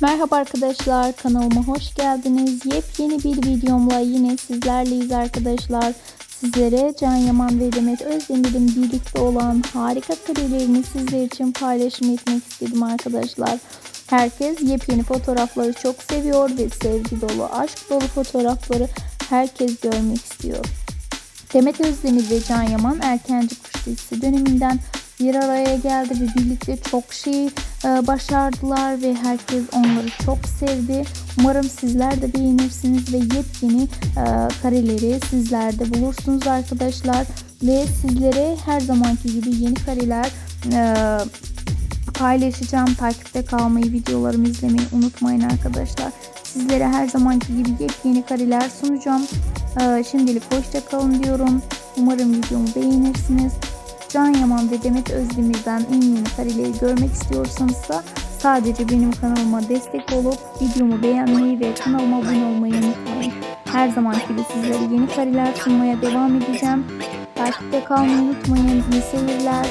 Merhaba arkadaşlar kanalıma hoş geldiniz. Yepyeni bir videomla yine sizlerleyiz arkadaşlar. Sizlere Can Yaman ve Demet Özdemir'in birlikte olan harika karelerini sizler için paylaşım etmek istedim arkadaşlar. Herkes yepyeni fotoğrafları çok seviyor ve sevgi dolu, aşk dolu fotoğrafları herkes görmek istiyor. Demet Özdemir ve Can Yaman Erkenci Kuş dizisi döneminden bir araya geldi ve birlikte çok şey e, başardılar ve herkes onları çok sevdi. Umarım sizler de beğenirsiniz ve yepyeni e, kareleri sizler de bulursunuz arkadaşlar. Ve sizlere her zamanki gibi yeni kareler e, paylaşacağım. Takipte kalmayı, videolarımı izlemeyi unutmayın arkadaşlar. Sizlere her zamanki gibi yepyeni kareler sunacağım. Şimdilik hoşça kalın diyorum. Umarım videomu beğenirsiniz. Can Yaman ve Demet Özdemir'den en yeni kareleri görmek istiyorsanız da sadece benim kanalıma destek olup videomu beğenmeyi ve kanalıma abone olmayı unutmayın. Her zamanki gibi sizlere yeni kareler sunmaya devam edeceğim. Takipte kalmayı unutmayın. İyi seyirler.